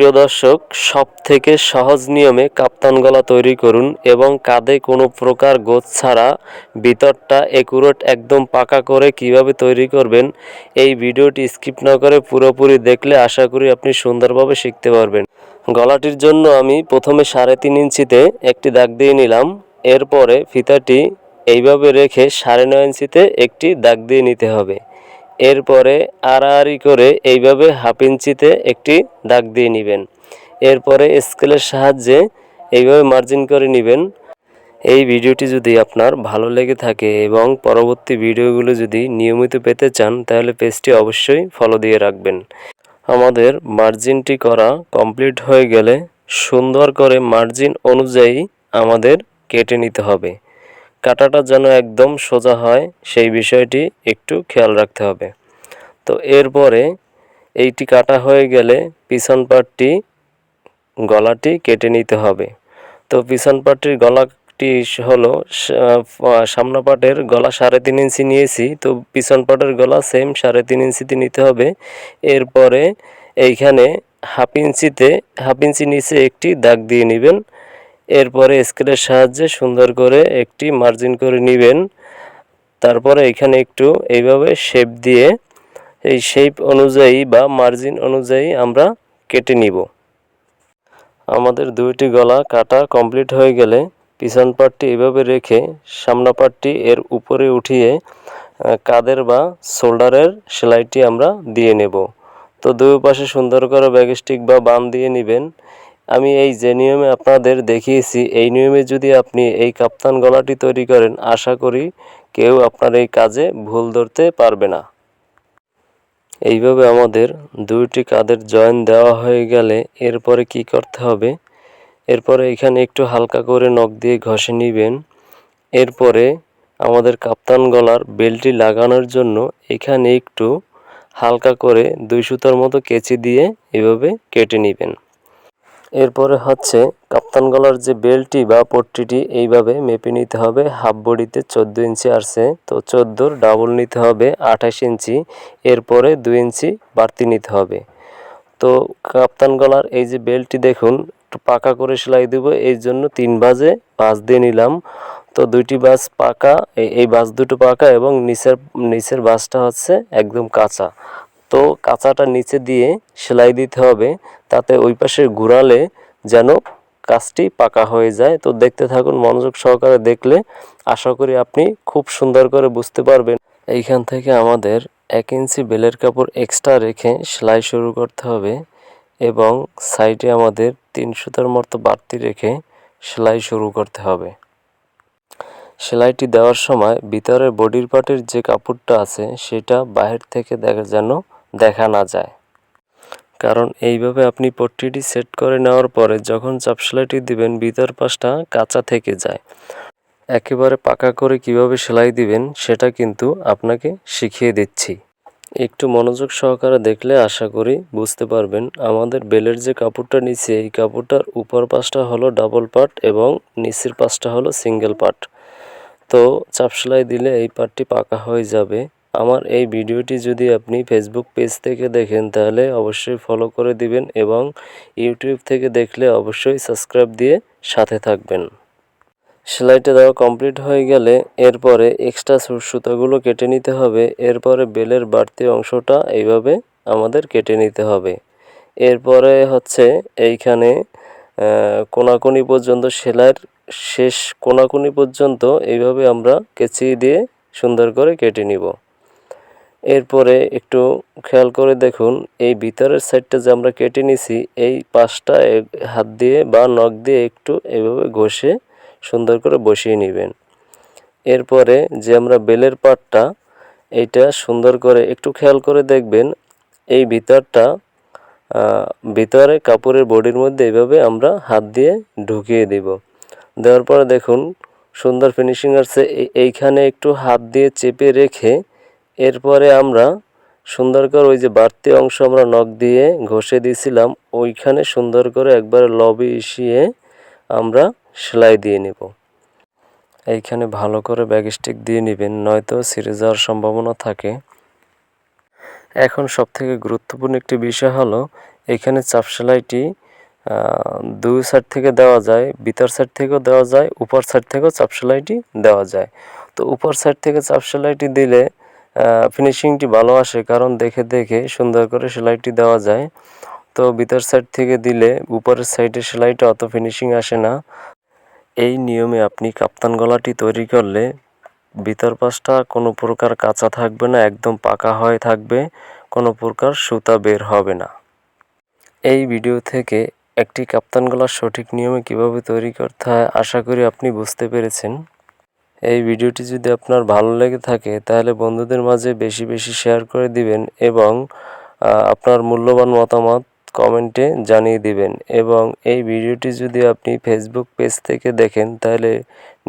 প্রিয় দর্শক সব থেকে সহজ নিয়মে কাপ্তান গলা তৈরি করুন এবং কাঁধে কোনো প্রকার গোছ ছাড়া ভিতরটা একুরেট একদম পাকা করে কীভাবে তৈরি করবেন, এই ভিডিওটি স্কিপ না করে পুরোপুরি দেখলে আশা করি আপনি সুন্দরভাবে শিখতে পারবেন। গলাটির জন্য আমি প্রথমে সাড়ে তিন ইঞ্চিতে একটি দাগ দিয়ে নিলাম, এরপরে ফিতাটি এইভাবে রেখে সাড়ে নয় ইঞ্চিতে একটি দাগ দিয়ে নিতে হবে। এরপরে আড়াআড়ি করে এইভাবে হাফ ইঞ্চিতে একটি দাগ দিয়ে নেবেন। এরপরে স্কেলের সাহায্যে এইভাবে মার্জিন করে নেবেন। এই ভিডিওটি যদি আপনার ভালো লেগে থাকে এবং পরবর্তী ভিডিওগুলো যদি নিয়মিত পেতে চান, তাহলে পেজটি অবশ্যই ফলো দিয়ে রাখবেন। আমাদের মার্জিনটি করা কমপ্লিট হয়ে গেলে সুন্দর করে মার্জিন অনুযায়ী আমাদের কেটে নিতে হবে। কাটাটা যেন একদম সোজা হয়, সেই বিষয়টি একটু খেয়াল রাখতে হবে। তো এরপরে এইটি কাটা হয়ে গেলে পিছন পাটটি, গলাটি কেটে নিতে হবে। তো পিছন পাটটির গলাটি হলো সামনা পাটের গলা সাড়ে তিন ইঞ্চি নিয়েছি, তো পিছন পাটের গলা সেম সাড়ে তিন ইঞ্চিতে নিতে হবে। এরপরে এইখানে হাফ ইঞ্চিতে, হাফ ইঞ্চি নিচে একটি দাগ দিয়ে নেবেন। এরপরে স্কেলের সাহায্যে সুন্দর করে একটি মার্জিন করে নেবেন। তারপরে এখানে একটু এইভাবে শেপ দিয়ে এই শেপ অনুযায়ী বা মার্জিন অনুযায়ী আমরা কেটে নিব। আমাদের দুইটি গলা কাটা কমপ্লিট হয়ে গেলে পিছন পাটটি এভাবে রেখে সামনা পাটটি এর উপরে উঠিয়ে কাদের বা শোল্ডারের সেলাইটি আমরা দিয়ে নেব। তো দুই পাশে সুন্দর করে ব্যাগস্টিক বা বাম দিয়ে নেবেন। আমি এই যে নিয়মে আপনাদের দেখিয়েছি, এই নিয়মে যদি আপনি এই কাপ্তান গলাটি তৈরি করেন, আশা করি কেউ আপনার এই কাজে ভুল ধরতে পারবে না। এইভাবে আমাদের দুইটি কাদের জয়েন দেওয়া হয়ে গেলে এরপরে কি করতে হবে? এরপরে এখানে একটু হালকা করে নখ দিয়ে ঘষে নেবেন। এরপরে আমাদের কাপ্তান গলার বেলটি লাগানোর জন্য এখানে একটু হালকা করে দুই সুতার মতো কেচি দিয়ে এভাবে কেটে নেবেন। এরপরে হচ্ছে কাপ্তান গলার যে বেল্টটি বা পট্টিটি, এইভাবে মেপে নিতে হবে। হাফ বডিতে চোদ্দ ইঞ্চি আসছে, তো চোদ্দোর ডাবল নিতে হবে আঠাশ ইঞ্চি, এরপরে দুই ইঞ্চি বাড়তি নিতে হবে। তো কাপ্তান গলার এই যে বেল্টটি দেখুন, একটু পাকা করে সেলাই দেব, এই জন্য তিন বাজে বাস দিয়ে নিলাম। তো দুইটি বাস পাকা, এই বাস দুটো পাকা এবং নিচের নিচের বাসটা হচ্ছে একদম কাঁচা। তো কাঁচাটা নিচে দিয়ে সেলাই দিতে হবে, তাতে ওই পাশে ঘুরালে যেন কাজটি পাকা হয়ে যায়। তো দেখতে থাকুন, মনোযোগ সহকারে দেখলে আশা করি আপনি খুব সুন্দর করে বুঝতে পারবেন। এইখান থেকে আমাদের এক ইঞ্চি বেলের কাপড় এক্সট্রা রেখে সেলাই শুরু করতে হবে এবং সাইডে আমাদের তিন সুতার মতো বাড়তি রেখে সেলাই শুরু করতে হবে। সেলাইটি দেওয়ার সময় ভিতরের বডির পার্টের যে কাপড়টা আছে, সেটা বাহির থেকে দেখা যেন দেখা না যায়। কারণ এইভাবে আপনি পট্টিটি সেট করে নেওয়ার পরে যখন চাপ সেলাইটি দিবেন, ভিতর পাশটা কাঁচা থেকে যায়। একেবারে পাকা করে কীভাবে সেলাই দিবেন, সেটা কিন্তু আপনাকে শিখিয়ে দিচ্ছি। একটু মনোযোগ সহকারে দেখলে আশা করি বুঝতে পারবেন, আমাদের বেলের যে কাপড়টা নিচে, এই কাপড়টার উপর পাশটা হলো ডাবল পার্ট এবং নিচের পাশটা হলো সিঙ্গেল পার্ট তো চাপ সেলাই দিলে এই পার্টটি পাকা হয়ে যাবে। আমার এই ভিডিওটি যদি আপনি ফেসবুক পেজ থেকে দেখেন, তাহলে অবশ্যই ফলো করে দিবেন এবং ইউটিউব থেকে দেখলে অবশ্যই সাবস্ক্রাইব দিয়ে সাথে থাকবেন। সেলাইটা দেওয়া কমপ্লিট হয়ে গেলে এরপরে এক্সট্রা সুতাগুলো কেটে নিতে হবে। এরপরে বেলের বাড়তি অংশটা এইভাবে আমাদের কেটে নিতে হবে। এরপরে হচ্ছে এইখানে কোনাকুনি পর্যন্ত সেলাইয়ের শেষ কোনাকুনি পর্যন্ত এইভাবে আমরা কেচি দিয়ে সুন্দর করে কেটে নিব। এরপরে একটু খেয়াল করে দেখুন, এই ভিতরের সাইডটা যে আমরা কেটে নিছি, এই পাশটা হাত দিয়ে বা নখ দিয়ে একটু এভাবে ঘষে সুন্দর করে বসিয়ে নেবেন। এরপরে যে আমরা বেলের পাটটা, এইটা সুন্দর করে একটু খেয়াল করে দেখবেন, এই ভিতরটা ভিতরে কাপড়ের বডির মধ্যে এভাবে আমরা হাত দিয়ে ঢুকিয়ে দিব। দেওয়ার পরে দেখুন, সুন্দর ফিনিশিং আসছে এইখানে একটু হাত দিয়ে চেপে রেখে এরপরে আমরা সুন্দর করে ওই যে বাড়তি অংশ আমরা নখ দিয়ে ঘষে দিয়েছিলাম, ওইখানে সুন্দর করে একবার লবি ইসিয়ে আমরা সেলাই দিয়ে নেব। এইখানে ভালো করে ব্যাগ স্টিক দিয়ে নেবেন, নয়তো ছিঁড়ে যাওয়ার সম্ভাবনা থাকে। এখন সবথেকে গুরুত্বপূর্ণ একটি বিষয় হলো, এখানে চাপ সেলাইটি দুই সাইড থেকে দেওয়া যায়, ভিতর সাইড থেকেও দেওয়া যায়, উপর সাইড থেকেও চাপ সেলাইটি দেওয়া যায়। তো উপর সাইড থেকে চাপ সেলাইটি দিলে ফিনিশিংটি ভালো আসে, কারণ দেখে দেখে সুন্দর করে সেলাইটি দেওয়া যায়। তো ভিতর সাইড থেকে দিলে উপরের সাইডে সেলাইটা অত ফিনিশিং আসে না। এই নিয়মে আপনি কাপ্তান গলাটি তৈরি করলে ভিতর পাশটা কোনো প্রকার কাঁচা থাকবে না, একদম পাকা হয়ে থাকবে, কোনো প্রকার সুতা বের হবে না। এই ভিডিও থেকে একটি কাপ্তান গলার সঠিক নিয়মে কীভাবে তৈরি করতে হয়, আশা করি আপনি বুঝতে পেরেছেন। এই ভিডিওটি যদি আপনার ভালো লেগে থাকে, তাহলে বন্ধুদের মাঝে বেশি বেশি শেয়ার করে দিবেন এবং আপনার মূল্যবান মতামত কমেন্টে জানিয়ে দিবেন। এবং এই ভিডিওটি যদি আপনি ফেসবুক পেজ থেকে দেখেন, তাহলে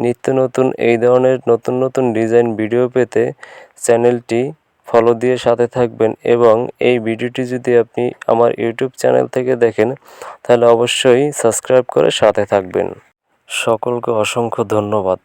নিত্য নতুন, এই ধরনের নতুন নতুন ডিজাইন ভিডিও পেতে চ্যানেলটি ফলো দিয়ে সাথে থাকবেন। এবং এই ভিডিওটি যদি আপনি আমার ইউটিউব চ্যানেল থেকে দেখেন, তাহলে অবশ্যই সাবস্ক্রাইব করে সাথে থাকবেন। সকলকে অসংখ্য ধন্যবাদ।